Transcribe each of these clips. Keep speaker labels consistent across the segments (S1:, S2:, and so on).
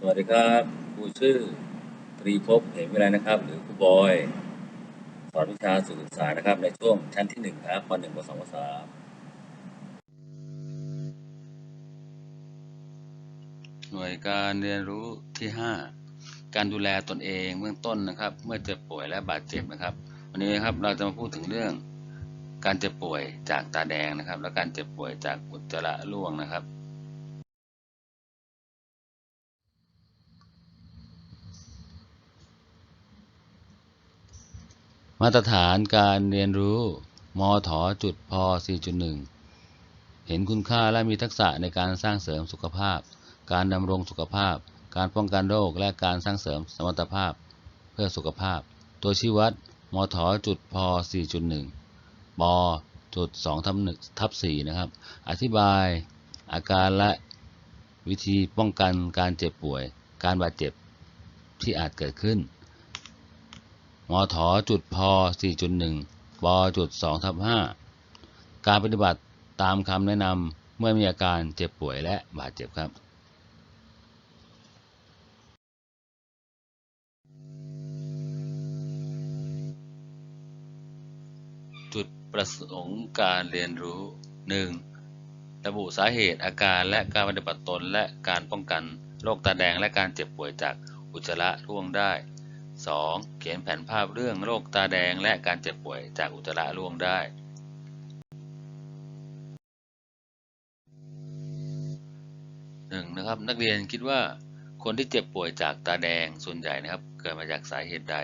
S1: สวัสดีครับครูชื่อตรีภพเหมวิไลนะครับ หรือครูบอย สอนวิชาสื่อศึกษานะครับ ในช่วงชั้นที่หนึ่งครับปหนึ่งปสองปสาม
S2: หน่วยการเรียนรู้ที่ 5 การดูแลตนเองเบื้องต้นนะครับ เมื่อเจ็บป่วยและบาดเจ็บนะครับ วันนี้นะครับเราจะมาพูดถึงเรื่อง การเจ็บป่วยจากตาแดงนะครับ และการเจ็บป่วยจากอุจจาระร่วงนะครับ มาตรฐานการเรียนรู้มถจุดพ4.1 เห็นคุณค่าและมีทักษะในการสร้างเสริมสุขภาพ การดำรงสุขภาพ การป้องกันโรคและการสร้างเสริมสมรรถภาพ เพื่อสุขภาพ ตัวชี้วัดมถจุดพ4.1ปจุด2ทับ1ทับ4นะครับ อธิบายอาการและวิธีป้องกันการเจ็บป่วย การบาดเจ็บที่อาจเกิดขึ้น มถจุดพ4.1ปจุด2ทับ5การปฏิบัติตามคำแนะนำเมื่อมีอาการเจ็บป่วยและบาดเจ็บครับจุดประสงค์การเรียนรู้ 1. ระบุสาเหตุอาการและการปฏิบัติตนและการป้องกันโรคตาแดงและการเจ็บป่วยจากอุจจาระร่วงได้ 2. เขียนแผนภาพเรื่องโรคตาแดงและการเจ็บป่วยจากอุจจาระร่วงได้หนึ่งนะครับนักเรียนคิดว่าคนที่เจ็บป่วยจากตาแดงส่วนใหญ่นะครับ เกิดมาจากสาเหตุใด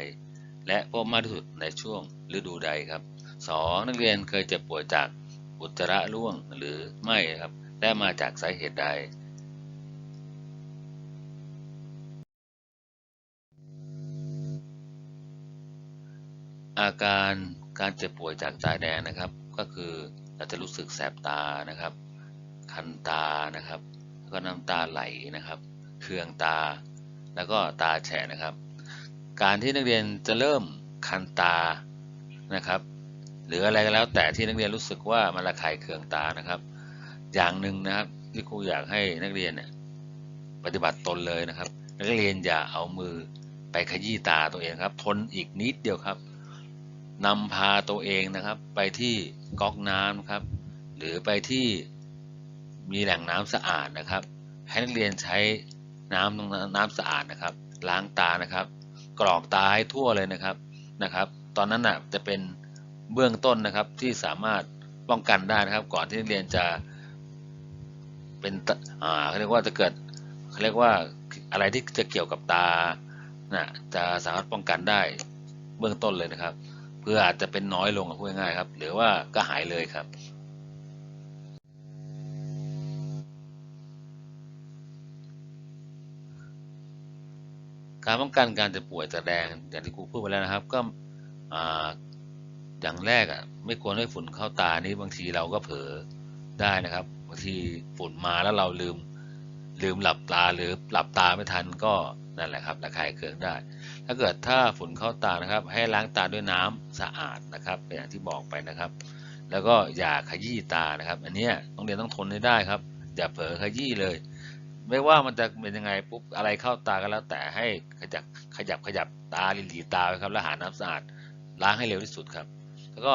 S2: และพบมากที่สุดในช่วงฤดูใดครับ 2. นักเรียนเคยเจ็บป่วยจากอุจจาระร่วงหรือไม่ครับและมาจากสาเหตุใด อาการการเจ็บป่วยจากตาแดงนะครับ ก็คือเราจะรู้สึกแสบตานะครับ คันตานะครับ แล้วก็น้ำตาไหลนะครับ เคืองตา แล้วก็ตาแฉะนะครับ การที่นักเรียนจะเริ่มคันตานะครับ หรืออะไรก็แล้วแต่ที่นักเรียนรู้สึกว่ามันระคายเคืองตานะครับ อย่างหนึ่งนะครับที่ครูอยากให้นักเรียนเนี่ยปฏิบัติตนเลยนะครับ นักเรียนอย่าเอามือไปขยี้ตาตัวเองครับ ทนอีกนิดเดียวครับ นำพาตัวเองนะครับ ไปที่ก๊อกน้ำครับ หรือไปที่มีแหล่งน้ำสะอาดนะครับ ให้นักเรียนใช้น้ำตรงน้ำสะอาดนะครับ ล้างตานะครับ กรอกตาให้ทั่วเลยนะครับนะครับ ตอนนั้นน่ะจะเป็นเบื้องต้นนะครับที่สามารถป้องกันได้นะครับ ก่อนที่นักเรียนจะเป็นอ่าเขาเรียกว่าจะเกิดเขาเรียกว่าอะไรที่จะเกี่ยวกับตานะจะสามารถป้องกันได้เบื้องต้นเลยนะครับ เพื่ออาจจะเป็นน้อยลงพูดง่ายๆครับ หรือว่าก็หายเลยครับการป้องกันการเจ็บป่วยตาแดงอย่างที่ครูพูดไปแล้วนะครับ ก็ออย่างแรกอะไม่ควรให้ฝุ่นเข้าตานี่บางทีเราก็เผลอได้นะครับบางทีฝุ่นมาแล้วเราลืมลืมหลับตาหรือหลับตาไม่ทันก็นั่นแหละครับระคายเคืองได้าเกิดถ้าฝุ่นเข้าตานะครับ ให้ล้างตาด้วยน้ำสะอาดนะครับเป็นอย่างที่บอกไปนะครับ แล้วก็อย่าขยี้ตานะครับ อันนี้ต้องเรียนต้องทนให้ได้ครับ อย่าเผลอขยี้เลย ไม่ว่ามันจะเป็นยังไงปุ๊บอะไรเข้าตาก็แล้ว แต่ให้ขยับขยับขยับตาหลีตาไว้ครับแล้วหาน้ำสะอาดล้างให้เร็วที่สุดครับ แล้วก็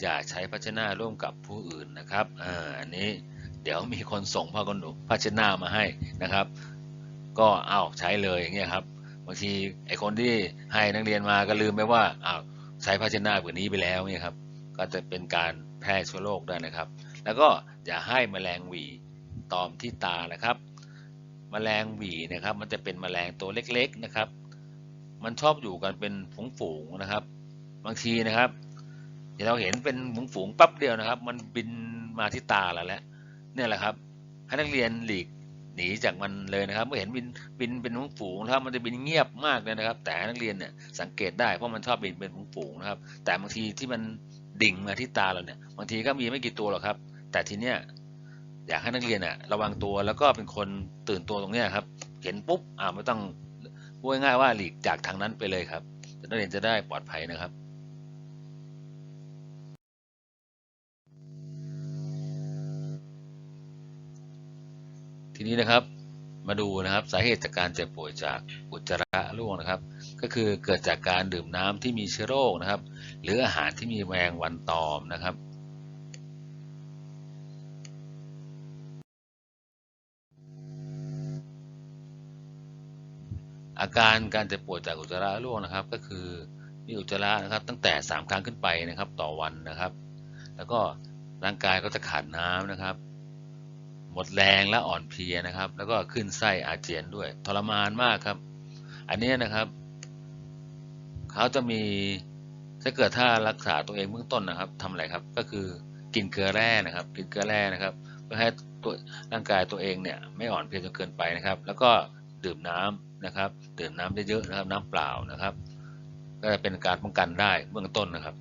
S2: อย่าใช้ภาชนะร่วมกับผู้อื่นนะครับอ่าอันนี้เดี๋ยวมีคนส่งผ้ากันหนูภาชนะมาให้นะครับ ก็เอาใช้เลยอย่างเงี้ยครับ บางทีไอคนที่ให้นักเรียนมาก็ลืมไปว่าอ้าวใช้ภาชนะผืนนี้ไปแล้วเนี่ยครับก็จะเป็นการแพร่เชื้อโรคได้นะครับ แล้วก็อย่าให้แมลงหวีตอมที่ตานะครับแมลงหวีนะครับมันจะเป็นแมลงตัวเล็กๆนะครับ มันชอบอยู่กันเป็นฝูงๆนะครับ บางทีนะครับเดี๋ยวเราเห็นเป็นฝูงๆปั๊บเดียวนะครับ มันบินมาที่ตาเราแล้วเนี่ยแหละครับให้นักเรียนหลีก หนีจากมันเลยนะครับเมื่อเห็นบินบินเป็นฝูงๆนะครับมันจะบินเงียบมากเลยนะครับ แต่นักเรียนเนี่ยสังเกตได้เพราะมันชอบบินเป็นฝูงๆนะครับ แต่บางทีที่มันดิ่งมาที่ตาเราเนี่ยบางทีก็มีไม่กี่ตัวหรอกครับ แต่ทีเนี้ยอยากให้นักเรียนอะระวังตัวแล้วก็เป็นคนตื่นตัวตรงเนี้ยครับเห็นปุ๊บอ่าไม่ต้องพูดง่ายๆว่าหลีกจากทางนั้นไปเลยครับนักเรียนจะได้ปลอดภัยนะครับ ทีนี้นะครับมาดูนะครับสาเหตุจากการเจ็บป่วยจากอุจจาระร่วงนะครับ ก็คือเกิดจากการดื่มน้ำที่มีเชื้อโรคนะครับ หรืออาหารที่มีแมงวันตอมนะครับ อาการการเจ็บป่วยจากอุจจาระร่วงนะครับ ก็คือมีอุจจาระนะครับ ตั้งแต่ 3 ครั้งขึ้นไปนะครับต่อวันนะครับ แล้วก็ร่างกายก็จะขาดน้ำนะครับ หมดแรงและอ่อนเพลียนะครับ แล้วก็ขึ้นไส้อาเจียนด้วย ทรมานมากครับ อันนี้นะครับ เขาจะมีถ้าเกิดถ้ารักษาตัวเองเบื้องต้นนะครับทำอะไรครับ ก็คือกินเกลือแร่นะครับ กินเกลือแร่นะครับ เพื่อให้ตัวร่างกายตัวเองเนี่ยไม่อ่อนเพลียจนเกินไปนะครับ แล้วก็ดื่มน้ำนะครับ ดื่มน้ำเยอะๆนะครับ น้ำเปล่านะครับ ก็จะเป็นการป้องกันได้เบื้องต้นนะครับ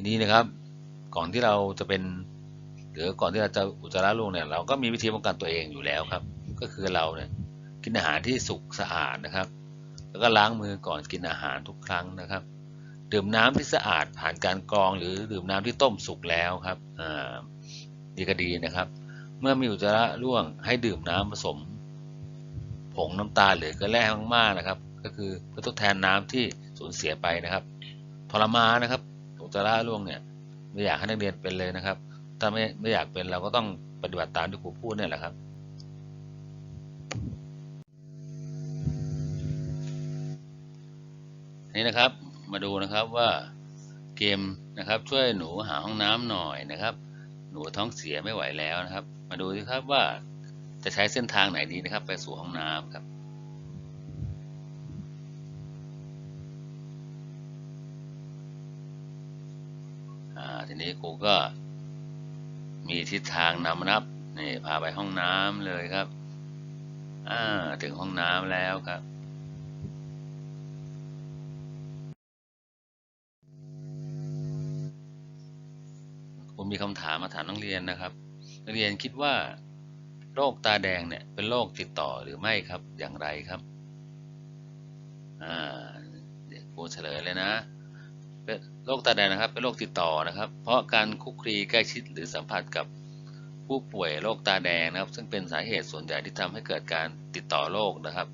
S2: ทีนี้นะครับ ก่อนที่เราจะเป็น หรือก่อนที่เราจะอุจจาระร่วงเนี่ย เราก็มีวิธีป้องกันตัวเองอยู่แล้วครับ ก็คือเราเนี่ยกินอาหารที่สุกสะอาดนะครับ แล้วก็ล้างมือก่อนกินอาหารทุกครั้งนะครับ ดื่มน้ำที่สะอาดผ่านการกรอง หรือดื่มน้ำที่ต้มสุกแล้วครับอ่าดีก็ดีนะครับ เมื่อมีอุจจาระร่วงให้ดื่มน้ำผสม ผงน้ำตาลหรือเกลือแร่มากๆนะครับ ก็คือเพื่อทดแทนน้ำที่สูญเสียไปนะครับทรมานนะครับ จจาระร่วงเนี่ยไม่อยากให้นักเรียนเป็นเลยนะครับ ถ้าไม่ไม่อยากเป็นเราก็ต้องปฏิบัติตามที่ครูพูดเนี่ยแหละครับ นี่นะครับมาดูนะครับว่าเกมนะครับช่วยหนูหาห้องน้ำหน่อยนะครับ หนูท้องเสียไม่ไหวแล้วนะครับ มาดูสิครับว่าจะใช้เส้นทางไหนดีนะครับ ไปสู่ห้องน้ำครับ ทีนี้ครูก็มีทิศทางนำนับนี่พาไปห้องน้ำเลยครับอ่าถึงห้องน้ำแล้วครับ ผมมีคำถามมาถามนักเรียนนะครับนักเรียนคิดว่าโรคตาแดงเนี่ยเป็นโรคติดต่อหรือไม่ครับอย่างไรครับอ่าเดี๋ยวครูเฉลยเลยนะ เป็นโรคตาแดงนะครับ เป็นโรคติดต่อนะครับ เพราะการคุกคีใกล้ชิดหรือสัมผัสกับผู้ป่วยโรคตาแดงนะครับ ซึ่งเป็นสาเหตุส่วนใหญ่ที่ทำให้เกิดการติดต่อโรคนะครับ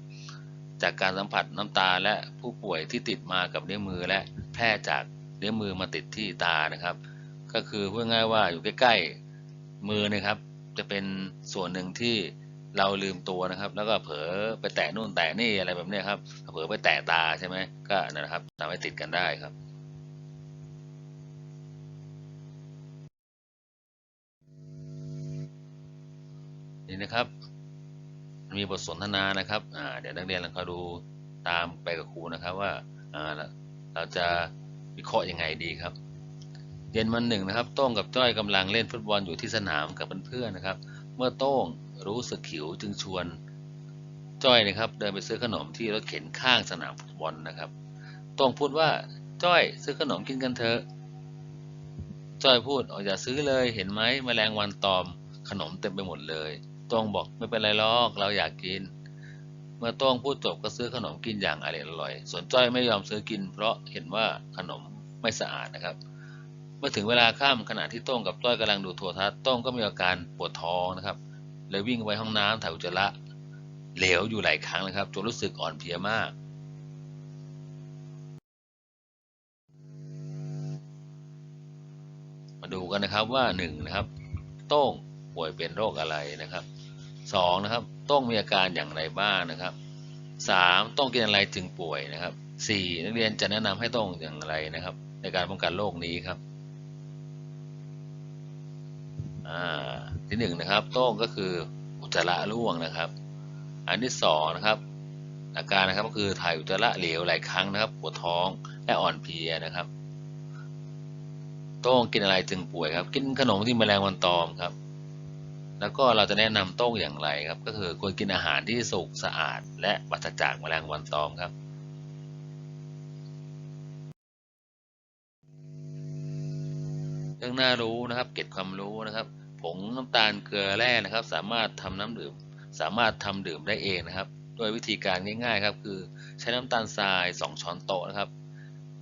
S2: จากการสัมผัสน้ำตาและผู้ป่วยที่ติดมากับนิ้วมือและแพร่จากนิ้วมือมาติดที่ตานะครับ ก็คือพูดง่ายว่าอยู่ใกล้ๆมือนะครับ จะเป็นส่วนหนึ่งที่เราลืมตัวนะครับ แล้วก็เผลอไปแตะนู่นแตะนี่อะไรแบบนี้ครับเผลอไปแตะตาใช่ไหมก็นะครับทำให้ติดกันได้ครับ นี่นะครับ มีบทสนทนานะครับเดี๋ยวนักเรียนลองเขาดูตามไปกับครูนะครับว่าเราจะวิเคราะห์ยังไงดีครับเย็นวันหนึ่งนะครับ โต้งกับจ้อยกำลังเล่นฟุตบอลอยู่ที่สนามกับเพื่อนๆนะครับ เมื่อโต้งรู้สึกหิวจึงชวนจ้อยนะครับ เดินไปซื้อขนมที่รถเข็นข้างสนามฟุตบอลนะครับ โต้งพูดว่าจ้อยซื้อขนมกินกันเถอะจ้อยพูดออย่าซื้อเลยเห็นไหมแมลงวันตอมขนมเต็มไปหมดเลย ต้งบอกไม่เป็นไรหรอกเราอยากกิน เมื่อต้งพูดจบก็ซื้อขนมกินอย่างอร่อยๆส่วนจ้อยไม่ยอมซื้อกิน เพราะเห็นว่าขนมไม่สะอาดนะครับ เมื่อถึงเวลาค่ำขณะที่ต้งกับจ้อยกำลังดูโทรทัศน์ต้งก็มีอาการปวดท้องนะครับเลยวิ่งไปห้องน้ำถ่ายอุจจาระเหลวอยู่หลายครั้งนะครับจนรู้สึกอ่อนเพลียมากมาดูกันนะครับว่าหนึ่งนะครับ โต้งป่วยเป็นโรคอะไรนะครับ สองนะครับต้องมีอาการอย่างไรบ้างนะครับสามต้องกินอะไรจึงป่วยนะครับสี่นักเรียนจะแนะนำให้ต้องอย่างไรนะครับ ในการป้องกันโรคนี้ครับอ่าที่หนึ่งนะครับต้องก็คืออุจจาระร่วงนะครับ อันที่สองนะครับอาการนะครับก็คือถ่ายอุจจาระเหลวหลายครั้งนะครับปวดท้องและอ่อนเพลียนะครับ ต้องกินอะไรจึงป่วยครับ กินขนมที่แมลงวันตอมครับ แล้วก็เราจะแนะนำโต้งอย่างไรครับ ก็คือควรกินอาหารที่สุกสะอาด และปราศจากแมลงวันตอมครับ เรื่องน่ารู้นะครับ เก็บความรู้นะครับ ผงน้ำตาลเกลือแร่นะครับ สามารถทำน้ำดื่ม สามารถทำดื่มได้เองนะครับโดยวิธีการง่ายๆครับ คือใช้น้ำตาลทราย 2 ช้อนโต๊ะนะครับ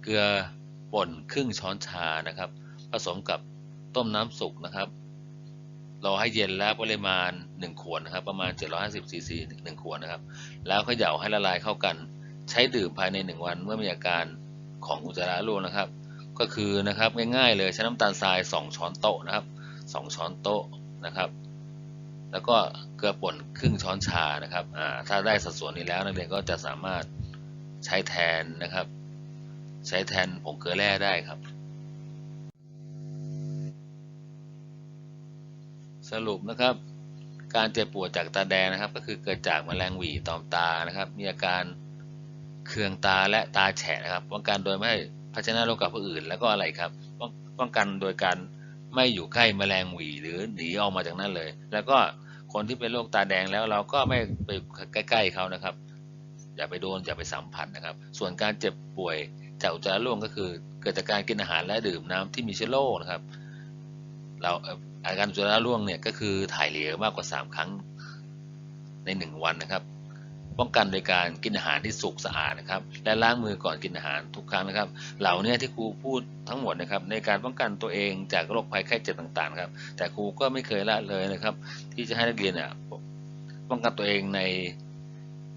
S2: เกลือป่นครึ่งช้อนชานะครับ ผสมกับต้มน้ำสุกนะครับ รอให้เย็นแล้วปริมาณ 1 ขวดนะครับ ประมาณ 750ซีซี1ขวดนะครับ แล้วเขย่าให้ละลายเข้ากัน ใช้ดื่มภายใน 1 วันเมื่อมีอาการของอุจจาระร่วงนะครับ ก็คือนะครับง่ายๆเลยใช้น้ำตาลทราย 2 ช้อนโต๊ะนะครับ 2 ช้อนโต๊ะนะครับ แล้วก็เกลือป่นครึ่งช้อนชานะครับถ้าได้สัดส่วนนี้แล้วนักเรียนก็จะสามารถใช้แทนนะครับ ใช้แทนผงเกลือแร่ได้ครับ สรุปนะครับ การเจ็บปวดจากตาแดงนะครับ ก็คือเกิดจากแมลงหวีตอมตานะครับ มีอาการเคืองตาและตาแฉะนะครับ ป้องกันโดยไม่ภาชนะโรคกับผู้อื่น แล้วก็อะไรครับ ป้องป้องกันโดยการไม่อยู่ใกล้แมลงหวีหรือหนีออกมาจากนั้นเลย แล้วก็คนที่เป็นโรคตาแดงแล้วเราก็ไม่ไปใกล้ ๆเขานะครับ อย่าไปโดนอย่าไปสัมผัสนะครับ ส่วนการเจ็บป่วยจากอุจจาระร่วงก็คือ เกิดจากการกินอาหารและดื่มน้ำที่มีเชื้อโรคนะครับ เราอาการอุจจาระร่วงเนี่ยก็คือถ่ายเหลวมากกว่า 3 ครั้งใน 1 วันนะครับ ป้องกันโดยการกินอาหารที่สุกสะอาดนะครับ และล้างมือก่อนกินอาหารทุกครั้งนะครับ เหล่านี้ที่ครูพูดทั้งหมดนะครับ ในการป้องกันตัวเองจากโรคภัยไข้เจ็บต่างๆครับ แต่ครูก็ไม่เคยละเลยนะครับ ที่จะให้นักเรียนเนี่ยป้องกันตัวเองใน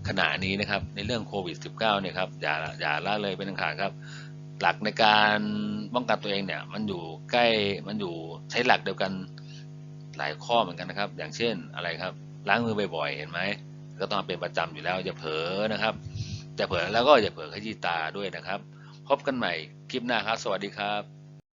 S2: ขณะนี้นะครับ ในเรื่องโควิด -19 เนี่ยครับอย่าอย่าละเลยเป็นอันขาดครับ หลักในการ ป้องกันตัวเองเนี่ยมันอยู่ใกล้มันอยู่ใช้หลักเดียวกันหลายข้อเหมือนกันนะครับ อย่างเช่นอะไรครับ ล้างมือบ่อยๆเห็นไหมก็ต้องเป็นประจำอยู่แล้วอย่าเผลอนะครับอย่าเผลอแล้วก็อย่าเผลอขยี้ตาด้วยนะครับ พบกันใหม่คลิปหน้าครับ สวัสดีครับ